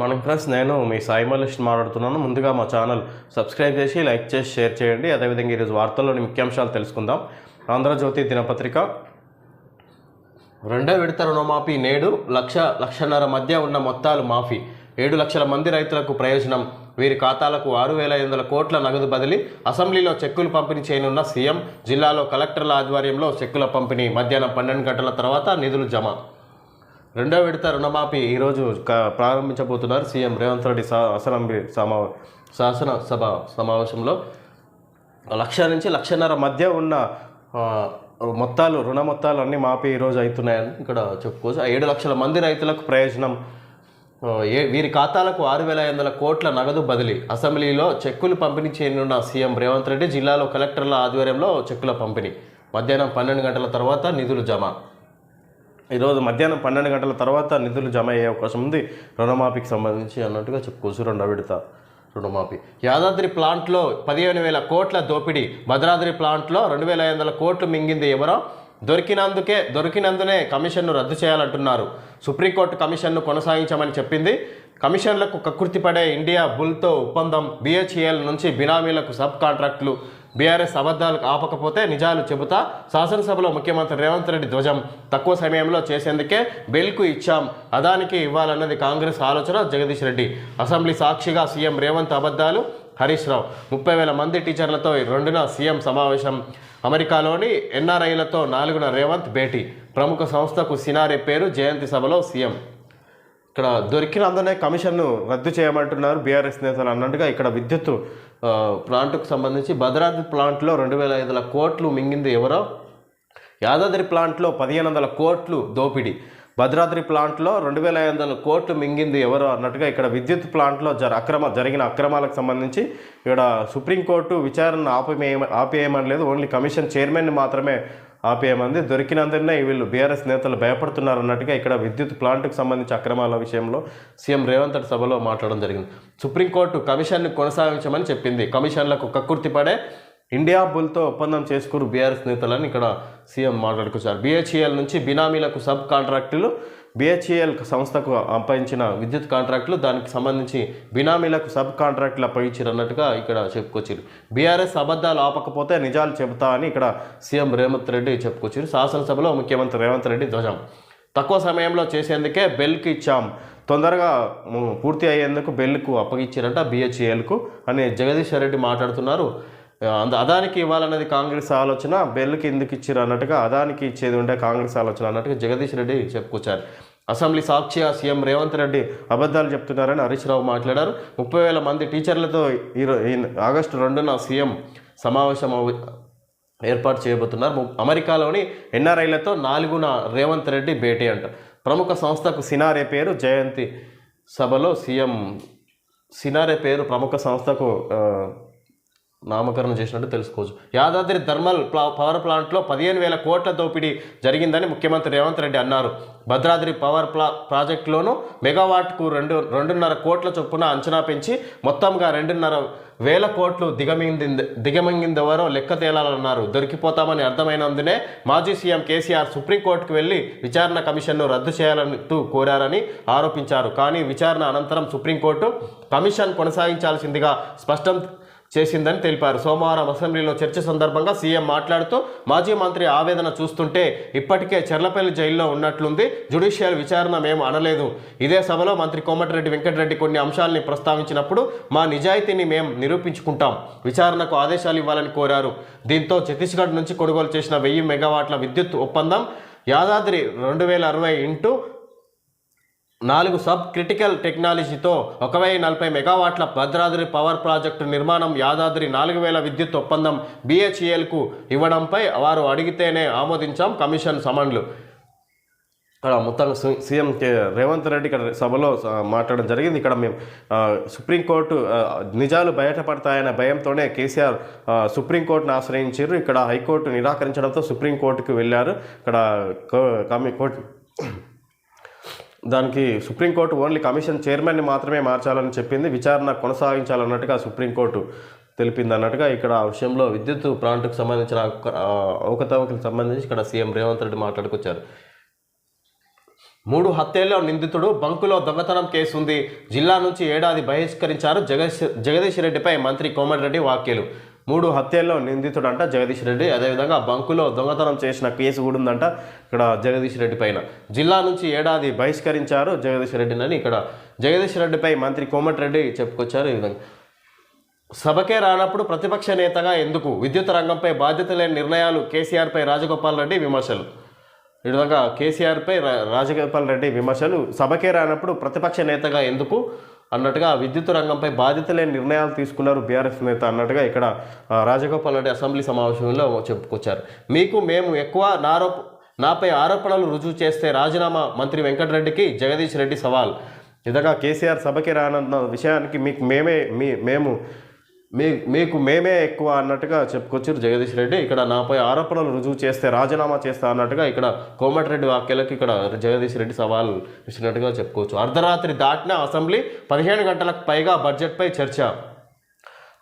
Morning friends నేను మీ సాయి మల్లిస్ట్ మాట్లాడుతున్నాను. ముందుగా మా ఛానల్ సబ్స్క్రైబ్ చేసి లైక్ చేసి షేర్ చేయండి. అదేవిధంగా ఈరోజు వార్తల్లోని ముఖ్యాంశాలు తెలుసుకుందాం. ఆంధ్రజ్యోతి దినపత్రిక. రెండో విడత రుణమాఫీ నేడు లక్ష లక్షన్నర మధ్య ఉన్న మొత్తాలు మాఫీ. ఏడు లక్షల మంది రైతులకు ప్రయోజనం. వీరి ఖాతాలకు ఆరు వేల ఐదు వందల కోట్ల నగదు బదిలీ. అసెంబ్లీలో చెక్కులు పంపిణీ చేయనున్న సీఎం జిల్లాలో కలెక్టర్ల ఆధ్వర్యంలో చెక్కుల పంపిణీ. మధ్యాహ్నం పన్నెండు గంటల తర్వాత నిధులు జమ. రెండో విడత రుణమాఫీ ఈరోజు క- ప్రారంభించబోతున్నారు సీఎం రేవంత్ రెడ్డి సా అసెంబ్లీ సమా శాసనసభ సమావేశంలో. లక్ష నుంచి లక్షన్నర మధ్య ఉన్న మొత్తాలు రుణ మొత్తాలు అన్నీ మాపి ఈరోజు అవుతున్నాయని ఇక్కడ చెప్పుకోవచ్చు. ఏడు లక్షల మంది రైతులకు ప్రయోజనం ఏ వీరి ఖాతాలకు ఆరు వేల ఐదు వందల కోట్ల నగదు బదిలీ. అసెంబ్లీలో చెక్కులు పంపిణీ చేయనున్న సీఎం రేవంత్ రెడ్డి జిల్లాలో కలెక్టర్ల ఆధ్వర్యంలో చెక్కుల పంపిణీ. మధ్యాహ్నం పన్నెండు గంటల తర్వాత నిధులు జమ. ఈరోజు మధ్యాహ్నం పన్నెండు గంటల తర్వాత నిధులు జమ అయ్యే అవకాశం ఉంది. రుణమాఫీకి సంబంధించి అన్నట్టుగా చెప్పుకోవచ్చు రెండో విడత రుణమాఫీ. యాదాద్రి ప్లాంట్లో పదిహేను వేల కోట్ల దోపిడీ. భద్రాద్రి ప్లాంట్లో రెండు వేల ఐదు వందల కోట్లు మింగింది ఎవరో? దొరికినందుకే దొరికినందునే కమిషన్ను రద్దు చేయాలంటున్నారు. సుప్రీంకోర్టు కమిషన్ను కొనసాగించమని చెప్పింది. కమిషన్లకు కకృతిపడే ఇండియా బుల్తో ఒప్పందం. బిహెచ్ఎల్ నుంచి బినామీలకు సబ్ కాంట్రాక్టులు. బీఆర్ఎస్ అబద్ధాలు ఆపకపోతే నిజాలు చెబుతా శాసనసభలో ముఖ్యమంత్రి రేవంత్ రెడ్డి ధ్వజం తక్కువ సమయంలో చేసేందుకే బెల్కు ఇచ్చాం. అదానికి ఇవ్వాలన్నది కాంగ్రెస్ ఆలోచన జగదీష్ రెడ్డి. అసెంబ్లీ సాక్షిగా సీఎం రేవంత్ అబద్ధాలు. హరీష్ రావు ముప్పై వేల మంది టీచర్లతో రెండున సీఎం సమావేశం. అమెరికాలోని ఎన్ఆర్ఐలతో నాలుగున రేవంత్ భేటీ. ప్రముఖ సంస్థకు సినారే పేరు జయంతి సభలో సీఎం. ఇక్కడ దొరికినందునే కమిషన్ను రద్దు చేయమంటున్నారు బీఆర్ఎస్ నేతలు అన్నట్టుగా ఇక్కడ విద్యుత్ ప్లాంట్కు సంబంధించి భద్రాద్రి ప్లాంట్లో రెండు వేల ఐదు వందల కోట్లు మింగింది ఎవరో? యాదాద్రి ప్లాంట్లో పదిహేను వందల కోట్లు దోపిడీ. భద్రాద్రి ప్లాంట్లో రెండు వేల ఐదు వందల కోట్లు మింగింది ఎవరు అన్నట్టుగా ఇక్కడ విద్యుత్ ప్లాంట్లో జర అక్రమ జరిగిన అక్రమాలకు సంబంధించి ఇక్కడ సుప్రీంకోర్టు విచారణ ఆపేయ ఆపేయమని లేదు ఓన్లీ కమిషన్ చైర్మన్ని మాత్రమే ఆపేయమంది దొరికినందునే వీళ్ళు బీఆర్ఎస్ నేతలు భయపడుతున్నారు అన్నట్టుగా ఇక్కడ విద్యుత్ ప్లాంట్కు సంబంధించి అక్రమాల విషయంలో సీఎం రేవంత్ రెడ్డి సభలో మాట్లాడడం జరిగింది. సుప్రీంకోర్టు కమిషన్ను కొనసాగించమని చెప్పింది. కమిషన్లకు కక్కుర్తిపడే ఇండియా బుల్తో ఒప్పందం చేసుకురు బీఆర్ఎస్ నేతలని ఇక్కడ సీఎం మాట్లాడుకొచ్చారు. బీహెచ్ఈఎల్ నుంచి బినామీలకు సబ్ కాంట్రాక్టులు బీహెచ్ఈఎల్ సంస్థకు అప్పగించిన విద్యుత్ కాంట్రాక్టులు దానికి సంబంధించి బినామీలకు సబ్ కాంట్రాక్టులు అప్పగించారు అన్నట్టుగా ఇక్కడ చెప్పుకొచ్చారు బీఆర్ఎస్ అబద్ధాలు ఆపకపోతే నిజాలు చెబుతా అని ఇక్కడ సీఎం రేవంత్ రెడ్డి చెప్పుకొచ్చారు శాసనసభలో ముఖ్యమంత్రి రేవంత్ రెడ్డి ధ్వజం. తక్కువ సమయంలో చేసేందుకే బెల్కి ఇచ్చాం. తొందరగా పూర్తి అయ్యేందుకు బెల్కు అప్పగించారంట బిహెచ్ఏఎల్కు అని జగదీశ్వర్ రెడ్డి మాట్లాడుతున్నారు. అంద అదానికి ఇవ్వాలన్నది కాంగ్రెస్ ఆలోచన బెల్కి ఎందుకు ఇచ్చారు అన్నట్టుగా అదానికి ఇచ్చేది ఉంటే కాంగ్రెస్ ఆలోచన అన్నట్టుగా జగదీష్ రెడ్డి చెప్పుకొచ్చారు. అసెంబ్లీ సాక్షిగా సీఎం రేవంత్ రెడ్డి అబద్ధాలు చెప్తున్నారని హరీష్ రావు మాట్లాడారు. ముప్పై వేల మంది టీచర్లతో ఈరో ఈ ఆగస్టు రెండున సీఎం సమావేశం ఏర్పాటు చేయబోతున్నారు. అమెరికాలోని ఎన్ఆర్ఐలతో నాలుగున రేవంత్ రెడ్డి భేటీ అంట ప్రముఖ సంస్థకు సినారే పేరు జయంతి సభలో సీఎం సినారే పేరు ప్రముఖ సంస్థకు నామకరణం చేసినట్టు తెలుసుకోవచ్చు. యాదాద్రి థర్మల్ ప్లా పవర్ ప్లాంట్లో పదిహేను వేల కోట్ల దోపిడీ జరిగిందని ముఖ్యమంత్రి రేవంత్ రెడ్డి అన్నారు. భద్రాద్రి పవర్ ప్లా ప్రాజెక్టులోనూ మెగావాట్కు రెండు రెండున్నర కోట్ల చొప్పున అంచనా పెంచి మొత్తంగా రెండున్నర వేల కోట్లు దిగమింది దిగమింగిందెవరో లెక్క తేలాలన్నారు. దొరికిపోతామని అర్థమైనందునే మాజీ సీఎం కేసీఆర్ సుప్రీంకోర్టుకు వెళ్ళి విచారణ కమిషన్ను రద్దు చేయాలంటూ కోరారని ఆరోపించారు. కానీ విచారణ అనంతరం సుప్రీంకోర్టు కమిషన్ కొనసాగించాల్సిందిగా స్పష్టం చేసిందని తెలిపారు. సోమవారం అసెంబ్లీలో చర్చ సందర్భంగా సీఎం మాట్లాడుతూ మాజీ మంత్రి ఆవేదన చూస్తుంటే ఇప్పటికే చెర్లపల్లి జైల్లో ఉన్నట్లుంది. జుడిషియల్ విచారణ మేము అనలేదు. ఇదే సభలో మంత్రి కోమటిరెడ్డి వెంకటరెడ్డి కొన్ని అంశాలని ప్రస్తావించినప్పుడు మా నిజాయితీని మేము నిరూపించుకుంటాం. విచారణకు ఆదేశాలు ఇవ్వాలని కోరారు. దీంతో ఛత్తీస్గఢ్ నుంచి కొనుగోలు చేసిన వెయ్యి మెగావాట్ల విద్యుత్ ఒప్పందం యాదాద్రి రెండు వేల అరవై ఇంటూ నాలుగు సబ్ క్రిటికల్ టెక్నాలజీతో ఒక వెయ్యి నలభై మెగావాట్ల భద్రాద్రి పవర్ ప్రాజెక్టు నిర్మాణం యాదాద్రి నాలుగు వేల విద్యుత్ ఒప్పందం బిహెచ్ఈఎల్కు ఇవ్వడంపై వారు అడిగితేనే ఆమోదించాం కమిషన్ సమన్లు. ఇక్కడ మొత్తం సి- సీఎం కే రేవంత్ రెడ్డి ఇక్కడ సభలో మాట్లాడడం జరిగింది. ఇక్కడ మేము సుప్రీంకోర్టు నిజాలు బయటపడతాయనే భయంతోనే కేసీఆర్ సుప్రీంకోర్టును ఆశ్రయించారు ఇక్కడ హైకోర్టు నిరాకరించడంతో సుప్రీంకోర్టుకు వెళ్ళారు. ఇక్కడ కమి కోర్టు దానికి సుప్రీంకోర్టు ఓన్లీ కమిషన్ చైర్మన్ని మాత్రమే మార్చాలని చెప్పింది. విచారణ కొనసాగించాలన్నట్టుగా సుప్రీంకోర్టు తెలిపింది అన్నట్టుగా ఇక్కడ ఆ విషయంలో విద్యుత్ ప్లాంట్కు సంబంధించిన అవకతవకలకు సంబంధించి ఇక్కడ సీఎం రేవంత్ రెడ్డి మాట్లాడుకొచ్చారు. మూడు హత్యల్లో నిందితుడు బంకులో దొంగతనం కేసు ఉంది జిల్లా నుంచి ఏడాది బహిష్కరించారు జగదీష్ జగదీష్ రెడ్డిపై మంత్రి కోమటిరెడ్డి వ్యాఖ్యలు. మూడు హత్యల్లో నిందితుడు అంట జగదీష్ రెడ్డి. అదేవిధంగా బంకులో దొంగతనం చేసిన కేసు కూడా ఉందంట ఇక్కడ జగదీష్ రెడ్డి పైన. జిల్లా నుంచి ఏడాది బహిష్కరించారు జగదీష్ రెడ్డినని ఇక్కడ జగదీష్ రెడ్డిపై మంత్రి కోమటిరెడ్డి చెప్పుకొచ్చారు. ఈ విధంగా సభకే రానప్పుడు ప్రతిపక్ష నేతగా ఎందుకు? విద్యుత్ రంగంపై బాధ్యత లేని నిర్ణయాలు కేసీఆర్పై రాజగోపాల్ రెడ్డి విమర్శలు. ఈ విధంగా కేసీఆర్పై రా- రాజగోపాల్ రెడ్డి విమర్శలు. సభకే రానప్పుడు ప్రతిపక్ష నేతగా ఎందుకు? అన్నట్టుగా విద్యుత్ రంగంపై బాధ్యత లేని నిర్ణయాలు తీసుకున్నారు బీఆర్ఎస్ నేత అన్నట్టుగా ఇక్కడ రాజగోపాల్ రెడ్డి అసెంబ్లీ సమావేశంలో చెప్పుకొచ్చారు. మీకు మేము ఎక్కువ నారో నాపై ఆరోపణలు రుజువు చేస్తే రాజీనామా మంత్రి వెంకటరెడ్డికి జగదీష్ రెడ్డి సవాల్. ఈ విధంగా కేసీఆర్ సభకి రానన్న విషయానికి మీకు మేమే మీ మేము మీ మీకు మేమే ఎక్కువ అన్నట్టుగా చెప్పుకొచ్చారు జగదీష్ రెడ్డి. ఇక్కడ నాపై ఆరోపణలు రుజువు చేస్తే రాజీనామా చేస్తా అన్నట్టుగా ఇక్కడ కోమటిరెడ్డి వ్యాఖ్యలకు ఇక్కడ జగదీష్ రెడ్డి సవాల్ ఇచ్చినట్టుగా చెప్పుకోవచ్చు. అర్ధరాత్రి దాటిన అసెంబ్లీ పదిహేను గంటలకు పైగా బడ్జెట్పై చర్చ.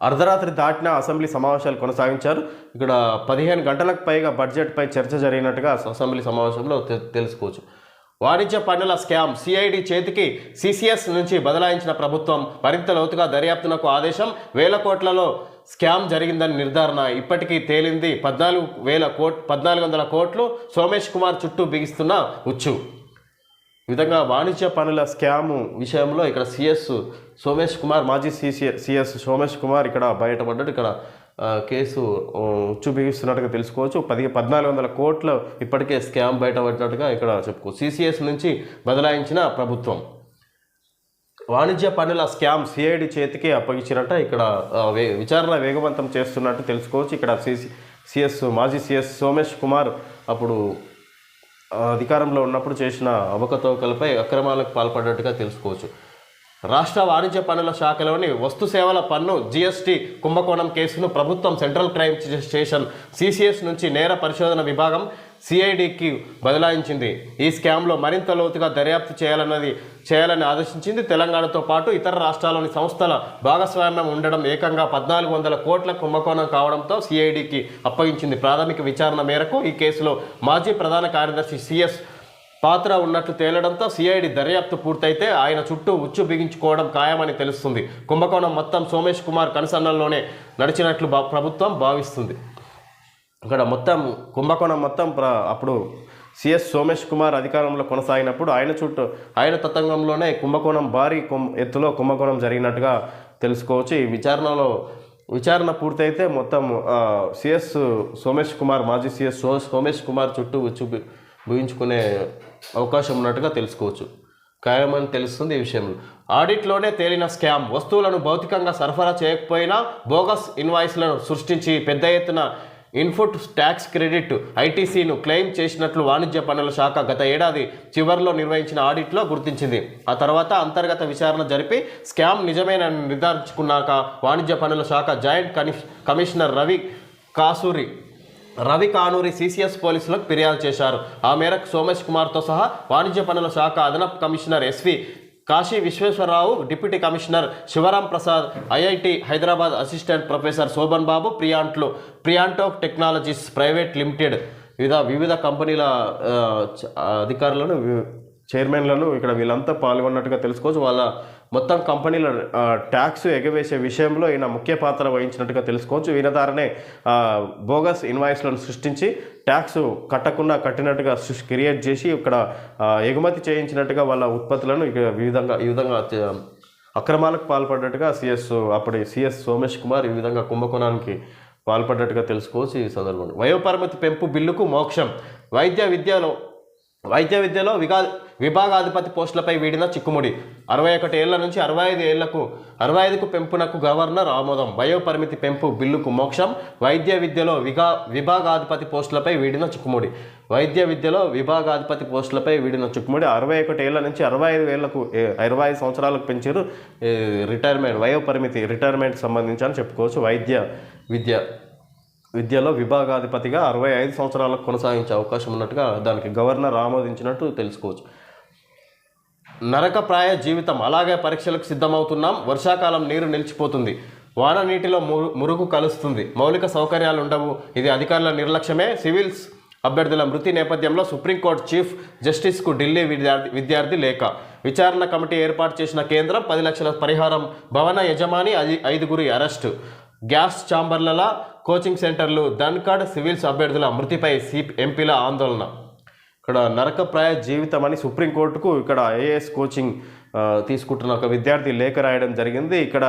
అర్ధరాత్రి దాటిన అసెంబ్లీ సమావేశాలు కొనసాగించారు. ఇక్కడ పదిహేను గంటలకు పైగా బడ్జెట్పై చర్చ జరిగినట్టుగా అసెంబ్లీ సమావేశంలో తె- తెలుసుకోవచ్చు. వాణిజ్య పన్నుల స్కామ్ సిఐడి చేతికి సిసిఎస్ నుంచి బదలాయించిన ప్రభుత్వం మరింత లోతుగా దర్యాప్తునకు ఆదేశం వేల కోట్లలో స్కామ్ జరిగిందని నిర్ధారణ ఇప్పటికీ తేలింది. పద్నాలుగు వేల కోట్ పద్నాలుగు వందల కోట్లు సోమేష్ కుమార్ చుట్టూ బిగిస్తున్న ఉచ్చు. ఈ విధంగా వాణిజ్య పనుల స్కామ్ విషయంలో ఇక్కడ సిఎస్ సోమేష్ కుమార్ మాజీ సిసి సిఎస్ సోమేష్ కుమార్ ఇక్కడ బయటపడ్డాడు. ఇక్కడ కేసు చూపిస్తున్నట్టుగా తెలుసుకోవచ్చు. పది పద్నాలుగు వందల కోట్లు ఇప్పటికే స్కామ్ బయటపడినట్టుగా ఇక్కడ చెప్పుకోవచ్చు సిసిఎస్ నుంచి బదలాయించిన ప్రభుత్వం. వాణిజ్య పన్నుల స్కామ్ సిఐడి చేతికి అప్పగించినట్ట ఇక్కడ వే- విచారణ వేగవంతం చేస్తున్నట్టు తెలుసుకోవచ్చు. ఇక్కడ సిసి సిఎస్ మాజీ సిఎస్ సోమేష్ కుమార్ అప్పుడు అధికారంలో ఉన్నప్పుడు చేసిన అవకతవకలపై అక్రమాలకు పాల్పడ్డట్టుగా తెలుసుకోవచ్చు. రాష్ట్ర వాణిజ్య పన్నుల శాఖలోని వస్తు సేవల పన్ను జీఎస్టీ కుంభకోణం కేసును ప్రభుత్వం సెంట్రల్ క్రైమ్ స్టేషన్ సిసిఎస్ నుంచి నేర పరిశోధన విభాగం సిఐడికి బదలాయించింది. ఈ స్కామ్లో మరింత లోతుగా దర్యాప్తు చేయాలన్నది చేయాలని ఆదేశించింది. తెలంగాణతో పాటు ఇతర రాష్ట్రాల్లోని సంస్థల భాగస్వామ్యం ఉండడం ఏకంగా పద్నాలుగు వందల కోట్ల కుంభకోణం కావడంతో సిఐడికి అప్పగించింది. ప్రాథమిక విచారణ మేరకు ఈ కేసులో మాజీ ప్రధాన కార్యదర్శి సిఎస్ పాత్ర ఉన్నట్లు తేలడంతో సిఐడి దర్యాప్తు పూర్తయితే ఆయన చుట్టూ ఉచ్చు బిగించుకోవడం ఖాయమని తెలుస్తుంది. కుంభకోణం మొత్తం సోమేష్ కుమార్ కనుసన్నల్లోనే నడిచినట్లు భా- ప్రభుత్వం భావిస్తుంది. ఇక్కడ మొత్తం కుంభకోణం మొత్తం ప్ర అప్పుడు సిఎస్ సోమేష్ కుమార్ అధికారంలో కొనసాగినప్పుడు ఆయన చుట్టూ ఆయన తతంగంలోనే కుంభకోణం భారీ కుం ఎత్తులో కుంభకోణం జరిగినట్టుగా తెలుసుకోవచ్చు. ఈ విచారణలో విచారణ పూర్తయితే మొత్తం సిఎస్ సోమేష్ కుమార్ మాజీ సిఎస్ సో సోమేష్ కుమార్ చుట్టూ ఉచ్చు బి- అవకాశం ఉన్నట్టుగా తెలుసుకోవచ్చు. ఖాయమని తెలుస్తుంది ఈ విషయంలో. ఆడిట్లోనే తేలిన స్కామ్. వస్తువులను భౌతికంగా సరఫరా చేయకపోయినా బోగస్ ఇన్వాయిస్లను సృష్టించి పెద్ద ఎత్తున ఇన్పుట్ ట్యాక్స్ క్రెడిట్ ఐటీసీను క్లెయిమ్ చేసినట్లు వాణిజ్య పన్నుల శాఖ గత ఏడాది చివరిలో నిర్వహించిన ఆడిట్లో గుర్తించింది. ఆ తర్వాత అంతర్గత విచారణ జరిపి స్కామ్ నిజమేనని నిర్ధారించుకున్నాక వాణిజ్య పన్నుల శాఖ joint commissioner Ravi Kasuri Ravi Kanuri CCS పోలీసులకు ఫిర్యాదు చేశారు. ఆ మేరకు సోమేష్ కుమార్తో సహా వాణిజ్య పనుల శాఖ అదనపు commissioner SV Kasi Visweswararao deputy commissioner Sivaram Prasad IIT Hyderabad assistant professor Sobhan Babu ప్రియాంట్లు Priyanto technologies private limited వివిధ వివిధ కంపెనీల చ- అధికారులను చైర్మన్లను ఇక్కడ వీళ్ళంతా పాల్గొన్నట్టుగా తెలుసుకోవచ్చు. వాళ్ళ మొత్తం కంపెనీల ట్యాక్స్ ఎగవేసే విషయంలో ఈయన ముఖ్య పాత్ర వహించినట్టుగా తెలుసుకోవచ్చు. ఈయన ద్వారానే బోగస్ ఇన్వాయిస్లను సృష్టించి ట్యాక్స్ కట్టకుండా కట్టినట్టుగా క్రియేట్ చేసి ఇక్కడ ఎగుమతి చేయించినట్టుగా వాళ్ళ ఉత్పత్తులను ఇక విధంగా ఈ విధంగా అక్రమాలకు పాల్పడ్డట్టుగా సిఎస్ అప్పటి సిఎస్ సోమేష్ కుమార్ ఈ విధంగా కుంభకోణానికి పాల్పడ్డట్టుగా తెలుసుకోవచ్చు ఈ సందర్భంలో. వయోపరిమితి పెంపు బిల్లుకు మోక్షం. వైద్య విద్యలో వైద్య విద్యలో విగా విభాగాధిపతి పోస్టులపై వీడిన చిక్కుముడి. అరవై ఒకటి ఏళ్ళ నుంచి అరవై ఐదు ఏళ్ళకు అరవై ఐదుకు పెంపునకు గవర్నర్ ఆమోదం. వయోపరిమితి పెంపు బిల్లుకు మోక్షం. వైద్య విద్యలో విగా విభాగాధిపతి పోస్టులపై వీడిన చిక్కుముడి. వైద్య విద్యలో విభాగాధిపతి పోస్టులపై వీడిన చిక్కుముడి అరవై ఒకటి ఏళ్ళ నుంచి అరవై ఐదు ఏళ్ళకు ఇరవై ఐదు సంవత్సరాలకు పెంచారు. రిటైర్మెంట్ వయోపరిమితి రిటైర్మెంట్ సంబంధించి అని చెప్పుకోవచ్చు. వైద్య విద్య విద్యలో విభాగాధిపతిగా అరవై ఐదు సంవత్సరాలకు కొనసాగించే అవకాశం ఉన్నట్టుగా దానికి గవర్నర్ ఆమోదించినట్టు తెలుసుకోవచ్చు. నరకప్రాయ జీవితం. అలాగే పరీక్షలకు సిద్ధమవుతున్నాం. వర్షాకాలం నీరు నిలిచిపోతుంది. వాన నీటిలో మురు- మురుగు కలుస్తుంది. మౌలిక సౌకర్యాలు ఉండవు. ఇది అధికారుల నిర్లక్ష్యమే. సివిల్స్ అభ్యర్థుల మృతి నేపథ్యంలో సుప్రీంకోర్టు చీఫ్ జస్టిస్కు ఢిల్లీ విద్యార్థి విద్యార్థి లేఖ. విచారణ కమిటీ ఏర్పాటు చేసిన కేంద్రం పది లక్షల పరిహారం భవన యజమాని ఐ- ఐదుగురి అరెస్టు. గ్యాస్ ఛాంబర్ల కోచింగ్ సెంటర్లు ధన్కాడ్ సివిల్స్ అభ్యర్థుల మృతిపై సి ఎంపీల ఆందోళన. ఇక్కడ నరకప్రాయ జీవితం అని సుప్రీంకోర్టుకు ఇక్కడ ఐఏఎస్ కోచింగ్ తీసుకుంటున్న ఒక విద్యార్థి లేఖ రాయడం జరిగింది. ఇక్కడ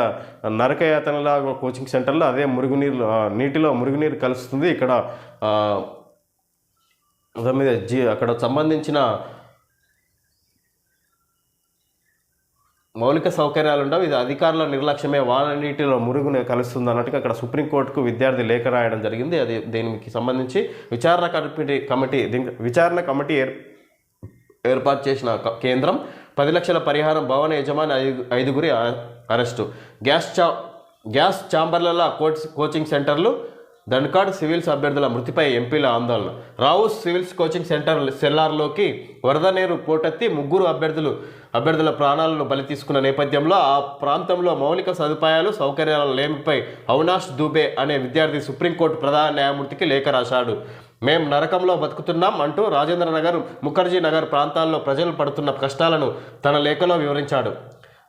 నరకయాతనలా కోచింగ్ సెంటర్లో అదే మురుగునీరు నీటిలో మురుగునీరు కలుస్తుంది. ఇక్కడ మీద జీ అక్కడ సంబంధించిన మౌలిక సౌకర్యాలు ఉండవు. ఇది అధికారుల నిర్లక్ష్యమే. వాన నీటిలో కలుస్తుంది అన్నట్టుగా అక్కడ సుప్రీంకోర్టుకు విద్యార్థి లేఖ రాయడం జరిగింది. అది దీనికి సంబంధించి? విచారణ కమిటీ కమిటీ దీనికి విచారణ కమిటీ ఏర్ ఏర్పాటు చేసిన కేంద్రం పది లక్షల పరిహారం భవన యజమాని ఐదు ఐదుగురి అరెస్టు. గ్యాస్ చా గ్యాస్ ఛాంబర్ల కోచ్ కోచింగ్ సెంటర్లు దండ్కాడ్ సివిల్స్ అభ్యర్థుల మృతిపై ఎంపీల ఆందోళన. రావుస్ సివిల్స్ కోచింగ్ సెంటర్ సెల్లార్లోకి వరద నీరు పోటెత్తి ముగ్గురు అభ్యర్థులు అభ్యర్థుల ప్రాణాలను బలి తీసుకున్న నేపథ్యంలో ఆ ప్రాంతంలో మౌలిక సదుపాయాలు సౌకర్యాల లేమిపై అవినాష్ దూబే అనే విద్యార్థి సుప్రీంకోర్టు ప్రధాన న్యాయమూర్తికి లేఖ రాశాడు. మేం నరకంలో బతుకుతున్నాం అంటూ రాజేంద్ర నగర్ ముఖర్జీ నగర్ ప్రాంతాల్లో ప్రజలు పడుతున్న కష్టాలను తన లేఖలో వివరించాడు.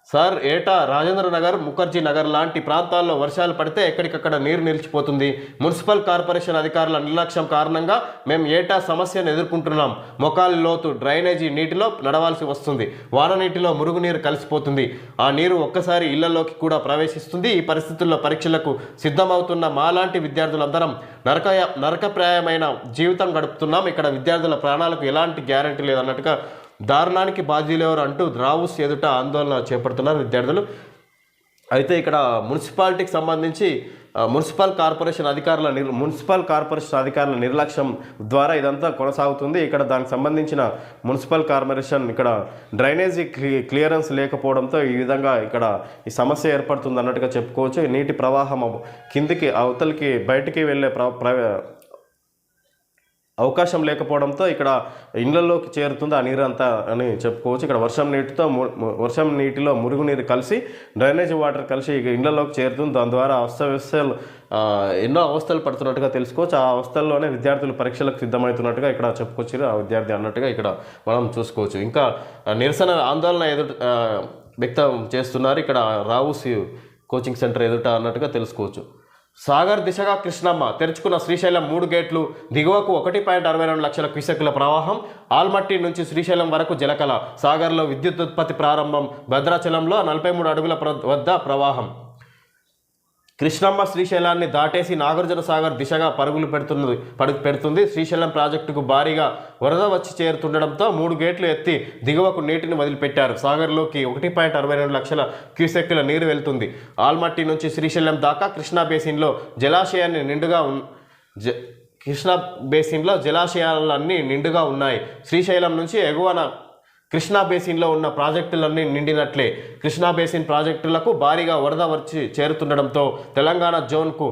సార్ ఏటా రాజేంద్ర నగర్ ముఖర్జీ నగర్ లాంటి ప్రాంతాల్లో వర్షాలు పడితే ఎక్కడికక్కడ నీరు నిలిచిపోతుంది. మున్సిపల్ కార్పొరేషన్ అధికారుల నిర్లక్ష్యం కారణంగా మేము ఏటా సమస్యను ఎదుర్కొంటున్నాం. మొకాలి లోతు డ్రైనేజీ నీటిలో నడవాల్సి వస్తుంది. వాన నీటిలో మురుగునీరు కలిసిపోతుంది. ఆ నీరు ఒక్కసారి ఇళ్ళలోకి కూడా ప్రవేశిస్తుంది. ఈ పరిస్థితుల్లో పరీక్షలకు సిద్ధమవుతున్న మాలాంటి విద్యార్థులందరం నరక నరకప్రాయమైన జీవితం గడుపుతున్నాం. ఇక్కడ విద్యార్థుల ప్రాణాలకు ఎలాంటి గ్యారంటీ లేదన్నట్టుగా దారుణానికి బాధ్యులెవరు అంటూ రావుస్ ఎదుట ఆందోళన చేపడుతున్నారు విద్యార్థులు. అయితే ఇక్కడ మున్సిపాలిటీకి సంబంధించి మున్సిపల్ కార్పొరేషన్ అధికారుల నిర్ మున్సిపల్ కార్పొరేషన్ అధికారుల నిర్లక్ష్యం ద్వారా ఇదంతా కొనసాగుతుంది. ఇక్కడ దానికి సంబంధించిన మున్సిపల్ కార్పొరేషన్ ఇక్కడ డ్రైనేజీ క్లియరెన్స్ లేకపోవడంతో ఈ విధంగా ఇక్కడ ఈ సమస్య ఏర్పడుతుంది అన్నట్టుగా చెప్పుకోవచ్చు. నీటి ప్రవాహం కిందికి అవతలికి బయటికి వెళ్ళే ప్ర ప్ర అవకాశం లేకపోవడంతో ఇక్కడ ఇండ్లలోకి చేరుతుంది ఆ నీరు అంతా అని చెప్పుకోవచ్చు. ఇక్కడ వర్షం నీటితో ము- వర్షం నీటిలో మురుగునీరు కలిసి డ్రైనేజ్ వాటర్ కలిసి ఇండ్లలోకి చేరుతుంది. దాని ద్వారా అవస్థవ్యవస్థలు ఎన్నో అవస్థలు పడుతున్నట్టుగా తెలుసుకోవచ్చు. ఆ అవస్థల్లోనే విద్యార్థులు పరీక్షలకు సిద్ధమవుతున్నట్టుగా ఇక్కడ చెప్పుకొచ్చారు ఆ విద్యార్థి అన్నట్టుగా ఇక్కడ మనం చూసుకోవచ్చు. ఇంకా నిరసన ఆందోళన ఎదుట వ్యక్తం చేస్తున్నారు. ఇక్కడ రావుసి కోచింగ్ సెంటర్ ఎదుట అన్నట్టుగా తెలుసుకోవచ్చు. సాగర్ దిశగా కృష్ణమ్మ తెరుచుకున్న శ్రీశైలం మూడు గేట్లు దిగువకు ఒకటి పాయింట్ అరవై రెండు లక్షల క్యూసెక్కుల ప్రవాహం ఆల్మట్టి నుంచి శ్రీశైలం వరకు జలకల సాగర్లో విద్యుత్ ఉత్పత్తి ప్రారంభం భద్రాచలంలో నలభై మూడు అడుగుల వద్ద ప్రవాహం. కృష్ణమ్మ శ్రీశైలాన్ని దాటేసి నాగార్జున సాగర్ దిశగా పరుగులు పెడుతున్నది పడుగు పెడుతుంది. శ్రీశైలం ప్రాజెక్టుకు భారీగా వరద వచ్చి చేరుతుండడంతో మూడు గేట్లు ఎత్తి దిగువకు నీటిని వదిలిపెట్టారు. సాగర్లోకి ఒకటి పాయింట్ అరవై రెండు లక్షల క్యూసెక్కుల నీరు వెళ్తుంది. ఆల్మట్టి నుంచి శ్రీశైలం దాకా కృష్ణా బేసిన్లో జలాశయాన్ని నిండుగా ఉన్ జ కృష్ణా బేసిన్లో జలాశయాలన్నీ నిండుగా ఉన్నాయి. శ్రీశైలం నుంచి ఎగువన కృష్ణా బేసిన్లో ఉన్న ప్రాజెక్టులన్నీ నిండినట్లే. కృష్ణా బేసిన్ ప్రాజెక్టులకు భారీగా వరద వచ్చి చేరుతుండడంతో తెలంగాణ జోన్కు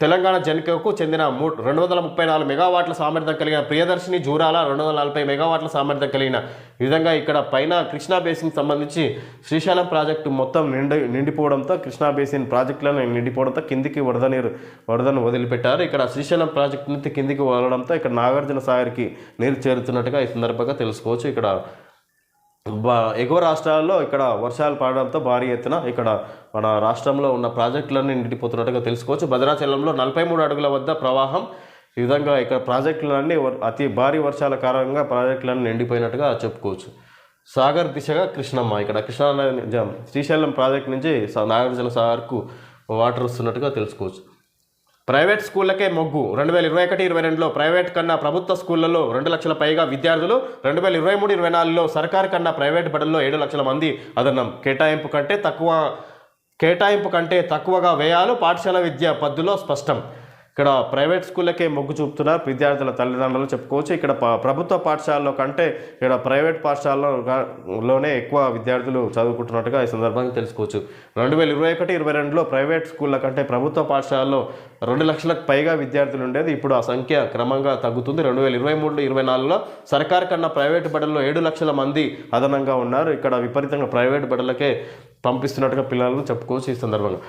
తెలంగాణ జనికకు చెందిన మూ రెండు వందల ముప్పై నాలుగు మెగావాట్ల సామర్థ్యం కలిగిన ప్రియదర్శిని జూరాల రెండు వందల నలభై మెగావాట్ల సామర్థ్యం కలిగిన ఈ విధంగా ఇక్కడ పైన కృష్ణా బేసిన్ సంబంధించి శ్రీశైలం ప్రాజెక్టు మొత్తం నిండి నిండిపోవడంతో కృష్ణా బేసిన్ ప్రాజెక్టులను నిండిపోవడంతో కిందికి వరద నీరు వరదను వదిలిపెట్టారు. ఇక్కడ శ్రీశైలం ప్రాజెక్టు నుంచి కిందికి వదలడంతో ఇక్కడ నాగార్జున సాగర్కి నీరు చేరుతున్నట్టుగా ఈ సందర్భంగా తెలుసుకోవచ్చు. ఇక్కడ ఎగువ రాష్ట్రాల్లో ఇక్కడ వర్షాలు పడడంతో భారీ ఎత్తున ఇక్కడ మన రాష్ట్రంలో ఉన్న ప్రాజెక్టులన్నీ నిండిపోతున్నట్టుగా తెలుసుకోవచ్చు. భద్రాచలంలో నలభై మూడు అడుగుల వద్ద ప్రవాహం. ఈ విధంగా ఇక్కడ ప్రాజెక్టులన్నీ అతి భారీ వర్షాల కారణంగా ప్రాజెక్టులన్నీ నిండిపోయినట్టుగా చెప్పుకోవచ్చు. సాగర్ దిశగా కృష్ణమ్మ ఇక్కడ కృష్ణా జ- శ్రీశైలం ప్రాజెక్ట్ నుంచి నాగార్జున సాగర్కు వాటర్ వస్తున్నట్టుగా తెలుసుకోవచ్చు. ప్రైవేట్ స్కూళ్ళకే మొగ్గు. రెండు వేల ఇరవై ఒకటి ఇరవై రెండులో ప్రైవేట్ కన్నా ప్రభుత్వ స్కూళ్ళలో రెండు లక్షల పైగా విద్యార్థులు రెండు వేల ఇరవై మూడు ఇరవై నాలుగులో సర్కారు కన్నా ప్రైవేట్ బడుల్లో ఏడు లక్షల మంది అదనం. కేటాయింపు కంటే తక్కువ కేటాయింపు కంటే తక్కువగా వ్యయాలు పాఠశాల విద్య పద్దులో స్పష్టం. ఇక్కడ ప్రైవేట్ స్కూళ్ళకే మొగ్గు చూపుతున్నారు విద్యార్థుల తల్లిదండ్రులు చెప్పుకోవచ్చు. ఇక్కడ ప్రభుత్వ పాఠశాలలో కంటే ఇక్కడ ప్రైవేట్ పాఠశాలలోనే ఎక్కువ విద్యార్థులు చదువుకుంటున్నట్టుగా ఈ సందర్భంగా తెలుసుకోవచ్చు. రెండు వేల ఇరవై ఒకటి ఇరవై రెండులో ప్రైవేట్ స్కూళ్ళ కంటే ప్రభుత్వ పాఠశాలలో రెండు లక్షలకు పైగా విద్యార్థులు ఉండేది. ఇప్పుడు ఆ సంఖ్య క్రమంగా తగ్గుతుంది. రెండు వేల ఇరవై మూడు ఇరవై నాలుగులో సర్కార్ కన్నా ప్రైవేట్ బడుల్లో ఏడు లక్షల మంది అదనంగా ఉన్నారు. ఇక్కడ విపరీతంగా ప్రైవేట్ బడులకే పంపిస్తున్నట్టుగా పిల్లలను చెప్పుకోవచ్చు ఈ సందర్భంగా.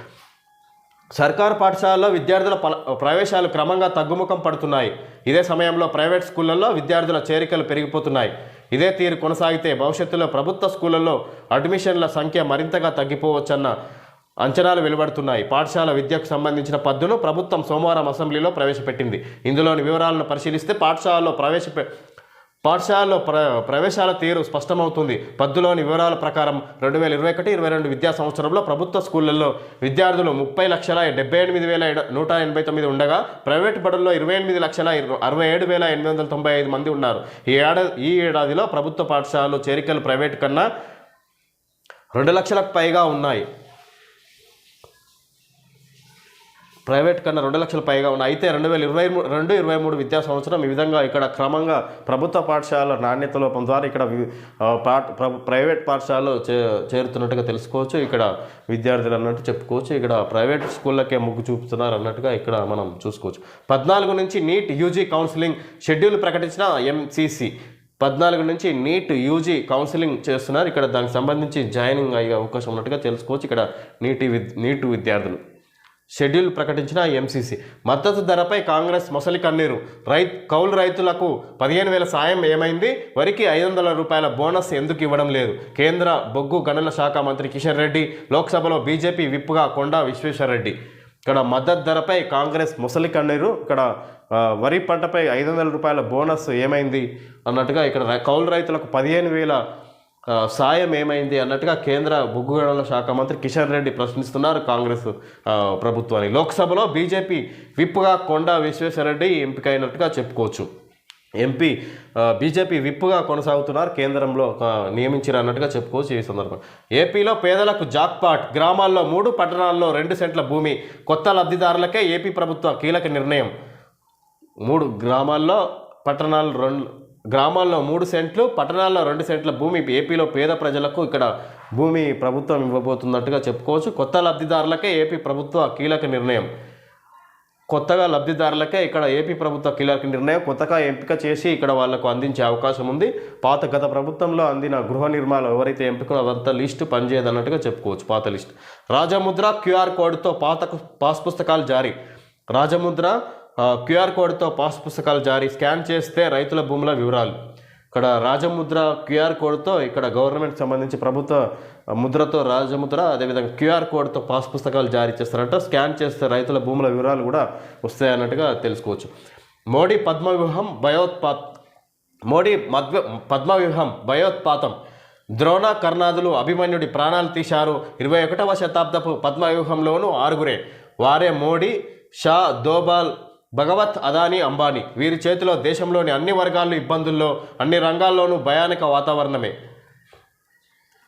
సర్కారు పాఠశాలలో విద్యార్థుల పల- ప్రవేశాలు క్రమంగా తగ్గుముఖం పడుతున్నాయి. ఇదే సమయంలో ప్రైవేట్ స్కూళ్ళలో విద్యార్థుల చేరికలు పెరిగిపోతున్నాయి. ఇదే తీరు కొనసాగితే భవిష్యత్తులో ప్రభుత్వ స్కూళ్ళలో అడ్మిషన్ల సంఖ్య మరింతగా తగ్గిపోవచ్చన్న అంచనాలు వెలువడుతున్నాయి. పాఠశాల విద్యకు సంబంధించిన పద్దును ప్రభుత్వం సోమవారం అసెంబ్లీలో ప్రవేశపెట్టింది. ఇందులోని వివరాలను పరిశీలిస్తే పాఠశాలలో ప్రవేశపె పాఠశాలలో ప్ర ప్రవేశాల తీరు స్పష్టమవుతుంది. పద్దులోని వివరాల ప్రకారం రెండు వేల ఇరవై ఒకటి ఇరవై రెండు విద్యా సంవత్సరంలో ప్రభుత్వ స్కూళ్ళలో విద్యార్థులు ముప్పై లక్షల డెబ్బై ఎనిమిది వేల నూట ఎనభై తొమ్మిది ఉండగా ప్రైవేట్ బడుల్లో ఇరవై ఎనిమిది లక్షల అరవై ఏడు వేల ఎనిమిది వందల తొంభై ఐదు మంది ఉన్నారు. ఈ ఏడాది ఈ ఏడాదిలో ప్రభుత్వ పాఠశాలలు చేరికలు ప్రైవేట్ కన్నా రెండు లక్షలకు పైగా ఉన్నాయి. ప్రైవేట్ కన్నా రెండు లక్షల పైగా ఉన్నాయి. అయితే రెండు వేల ఇరవై మూడు రెండు ఇరవై మూడు విద్యా సంవత్సరం ఈ విధంగా ఇక్కడ క్రమంగా ప్రభుత్వ పాఠశాల నాణ్యత లోపం ద్వారా ఇక్కడ వి- పాఠ ప్రైవేట్ పాఠశాలలో చేరుతున్నట్టుగా తెలుసుకోవచ్చు. ఇక్కడ విద్యార్థులు అన్నట్టు చెప్పుకోవచ్చు. ఇక్కడ ప్రైవేట్ స్కూళ్ళకే మొగ్గు చూపుతున్నారు అన్నట్టుగా ఇక్కడ మనం చూసుకోవచ్చు. పద్నాలుగు నుంచి నీట్ యూజీ కౌన్సిలింగ్ షెడ్యూల్ ప్రకటించిన ఎంసీసీ పద్నాలుగు నుంచి నీట్ యూజీ కౌన్సిలింగ్ చేస్తున్నారు. ఇక్కడ దానికి సంబంధించి జాయినింగ్ అయ్యే అవకాశం ఉన్నట్టుగా తెలుసుకోవచ్చు. ఇక్కడ నీటి విద్ నీటు విద్యార్థులు. షెడ్యూల్ ప్రకటించిన ఎంసీసీ. మద్దతు ధరపై కాంగ్రెస్ మొసలి కన్నీరు. రై కౌలు రైతులకు పదిహేను వేల సాయం ఏమైంది? వరికి ఐదు వందల రూపాయల బోనస్ ఎందుకు ఇవ్వడం లేదు? కేంద్ర బొగ్గు గనుల శాఖ మంత్రి కిషన్ రెడ్డి లోక్సభలో బీజేపీ విప్పుగా కొండా విశ్వేశ్వరరెడ్డి ఇక్కడ మద్దతు ధరపై కాంగ్రెస్ ముసలి కన్నీరు. ఇక్కడ వరి పంటపై ఐదు వందల రూపాయల బోనస్ ఏమైంది? అన్నట్టుగా ఇక్కడ కౌలు రైతులకు పదిహేను వేల సాయం ఏమైంది అన్నట్టుగా కేంద్ర బొగ్గు గనుల శాఖ మంత్రి కిషన్ రెడ్డి ప్రశ్నిస్తున్నారు కాంగ్రెస్ ప్రభుత్వాన్ని. లోక్సభలో బీజేపీ విప్పుగా కొండా విశ్వేశ్వరరెడ్డి ఎంపికైనట్టుగా చెప్పుకోవచ్చు. ఎంపీ బీజేపీ విప్పుగా కొనసాగుతున్నారు కేంద్రంలో నియమించారు అన్నట్టుగా చెప్పుకోవచ్చు ఈ సందర్భం ఏపీలో పేదలకు జాక్పాట్ గ్రామాల్లో మూడు పట్టణాల్లో రెండు సెంట్ల భూమి కొత్త లబ్ధిదారులకే ఏపీ ప్రభుత్వ కీలక నిర్ణయం. మూడు గ్రామాల్లో పట్టణాలు రెండు గ్రామాల్లో మూడు సెంట్లు పట్టణాల్లో రెండు సెంట్ల భూమి ఏపీలో పేద ప్రజలకు ఇక్కడ భూమి ప్రభుత్వం ఇవ్వబోతున్నట్టుగా చెప్పుకోవచ్చు. కొత్త లబ్ధిదారులకే ఏపీ ప్రభుత్వ కీలక నిర్ణయం. కొత్తగా లబ్ధిదారులకే ఇక్కడ ఏపీ ప్రభుత్వ కీలక నిర్ణయం. కొత్తగా ఎంపిక చేసి ఇక్కడ వాళ్ళకు అందించే అవకాశం ఉంది. పాత గత ప్రభుత్వంలో అందిన గృహ నిర్మాణం ఎవరైతే ఎంపికలో అదంతా లిస్టు పనిచేయదన్నట్టుగా చెప్పుకోవచ్చు. పాత లిస్ట్. రాజముద్ర క్యూఆర్ కోడ్తో పాత పాస్ పుస్తకాలు జారీ. రాజముద్ర క్యూఆర్ కోడ్తో పాస్ పుస్తకాలు జారీ స్కాన్ చేస్తే రైతుల భూముల వివరాలు. ఇక్కడ రాజముద్ర క్యూఆర్ కోడ్తో ఇక్కడ గవర్నమెంట్ సంబంధించి ప్రభుత్వ ముద్రతో రాజముద్ర అదేవిధంగా క్యూఆర్ కోడ్తో పాస్ పుస్తకాలు జారీ చేస్తారంట. స్కాన్ చేస్తే రైతుల భూముల వివరాలు కూడా వస్తాయన్నట్టుగా తెలుసుకోవచ్చు. మోడీ పద్మవ్యూహం భయోత్పాత్ మోడీ మద్వ పద్మవ్యూహం భయోత్పాతం. ద్రోణ కర్ణాదులు అభిమన్యుడి ప్రాణాలు తీశారు. ఇరవై ఒకటవ శతాబ్దపు పద్మవ్యూహంలోనూ ఆరుగురే. వారే మోడీ షా దోబాల్ భగవత్ అదానీ అంబానీ వీరి చేతిలో దేశంలోని అన్ని వర్గాలు ఇబ్బందుల్లో అన్ని రంగాల్లోనూ భయానక వాతావరణమే.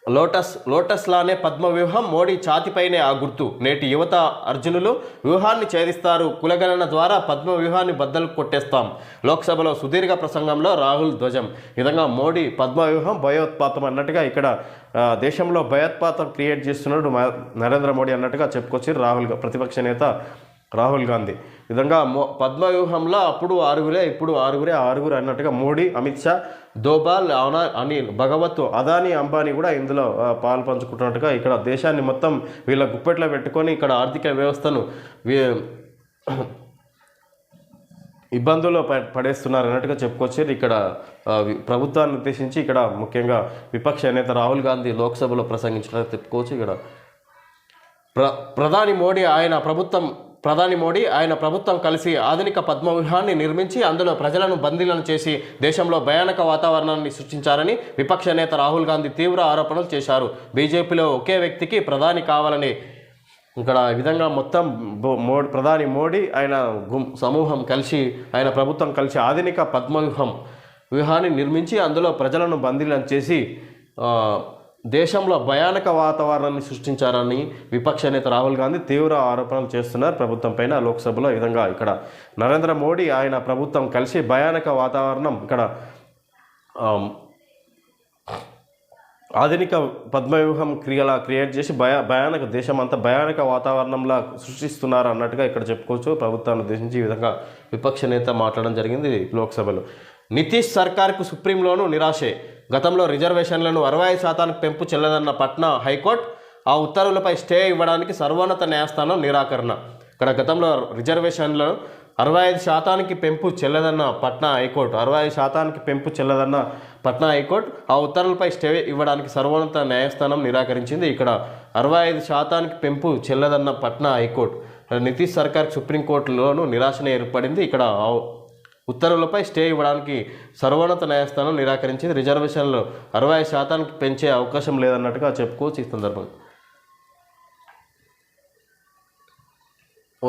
లోటస్ లోటస్ లానే పద్మ వ్యూహం మోడీ ఛాతిపైనే ఆ గుర్తు. నేటి యువత అర్జునులు వ్యూహాన్ని ఛేదిస్తారు. కులగణన ద్వారా పద్మ వ్యూహాన్ని బద్దలు కొట్టేస్తాం. లోక్సభలో సుదీర్ఘ ప్రసంగంలో రాహుల్ ధ్వజం. విధంగా మోడీ పద్మ వ్యూహం భయోత్పాతం అన్నట్టుగా ఇక్కడ దేశంలో భయోత్పాతం క్రియేట్ చేస్తున్నాడు మ- నరేంద్ర మోడీ అన్నట్టుగా చెప్పుకొచ్చి రాహుల్ ప్రతిపక్ష నేత రాహుల్ గాంధీ. విధంగా మో పద్మవ్యూహంలో అప్పుడు ఆరుగురే ఇప్పుడు ఆరుగురే ఆరుగురు అన్నట్టుగా మోడీ అమిత్ షా దోబాల్ అనా అనిల్ భగవత్ అదానీ అంబానీ కూడా ఇందులో పాలు పంచుకుంటున్నట్టుగా ఇక్కడ దేశాన్ని మొత్తం వీళ్ళ గుప్పెట్లో పెట్టుకొని ఇక్కడ ఆర్థిక వ్యవస్థను ఇబ్బందుల్లో ప- పడేస్తున్నారు అన్నట్టుగా చెప్పుకొచ్చారు ఇక్కడ ప్రభుత్వాన్ని ఉద్దేశించి ఇక్కడ ముఖ్యంగా విపక్ష నేత రాహుల్ గాంధీ లోక్సభలో ప్రసంగించినట్టు చెప్పుకోవచ్చు ఇక్కడ. ప్ర ప్రధాని మోడీ ఆయన ప్రభుత్వం ప్రధాని మోడీ ఆయన ప్రభుత్వం కలిసి ఆధునిక పద్మవ్యూహాన్ని నిర్మించి అందులో ప్రజలను బందీలను చేసి దేశంలో భయానక వాతావరణాన్ని సృష్టించారని విపక్ష నేత రాహుల్ గాంధీ తీవ్ర ఆరోపణలు చేశారు. బీజేపీలో ఒకే వ్యక్తికి ప్రధాని కావాలని ఇక్కడ విధంగా మొత్తం మోడీ ప్రధాని మోడీ ఆయన గుం సమూహం కలిసి ఆయన ప్రభుత్వం కలిసి ఆధునిక పద్మవ్యూహం వ్యూహాన్ని నిర్మించి అందులో ప్రజలను బందీలను చేసి దేశంలో భయానక వాతావరణాన్ని సృష్టించారని విపక్ష నేత రాహుల్ గాంధీ తీవ్ర ఆరోపణలు చేస్తున్నారు. ప్రభుత్వం పైన లోక్సభలో ఈ విధంగా ఇక్కడ నరేంద్ర మోడీ ఆయన ప్రభుత్వం కలిసి భయానక వాతావరణం ఇక్కడ ఆధునిక పద్మవ్యూహం క్రియలా క్రియేట్ చేసి భయ భయానక దేశం అంతా భయానక వాతావరణంలా సృష్టిస్తున్నారు అన్నట్టుగా ఇక్కడ చెప్పుకోవచ్చు. ప్రభుత్వాన్ని ఉద్దేశించి ఈ విధంగా విపక్ష నేత మాట్లాడడం జరిగింది లోక్సభలో. నితీష్ సర్కార్కు సుప్రీంలోనూ నిరాశే. గతంలో రిజర్వేషన్లను అరవై ఐదు శాతానికి పెంపు చెల్లదన్న పట్నా హైకోర్టు ఆ ఉత్తర్వులపై స్టే ఇవ్వడానికి సర్వోన్నత న్యాయస్థానం నిరాకరణ. ఇక్కడ గతంలో రిజర్వేషన్లను అరవై ఐదు శాతానికి పెంపు చెల్లదన్న పట్నా హైకోర్టు అరవై ఐదు శాతానికి పెంపు చెల్లదన్న పట్నా హైకోర్టు ఆ ఉత్తర్వులపై స్టే ఇవ్వడానికి సర్వోన్నత న్యాయస్థానం నిరాకరించింది. ఇక్కడ అరవై ఐదు శాతానికి పెంపు చెల్లదన్న పట్నా హైకోర్టు. నితీష్ సర్కార్ సుప్రీంకోర్టులోనూ నిరాశనే ఏర్పడింది. ఇక్కడ ఆ ఉత్తర్వులపై స్టే ఇవ్వడానికి సర్వోన్నత న్యాయస్థానం నిరాకరించింది. రిజర్వేషన్లు అరవై ఐదు శాతానికి పెంచే అవకాశం లేదన్నట్టుగా చెప్పుకోవచ్చు ఈ సందర్భంగా.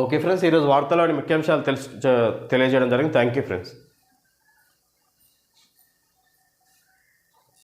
ఓకే ఫ్రెండ్స్ ఈరోజు వార్తలోని ముఖ్యాంశాలు తెలుసు తెలియజేయడం జరిగింది. Thank you friends.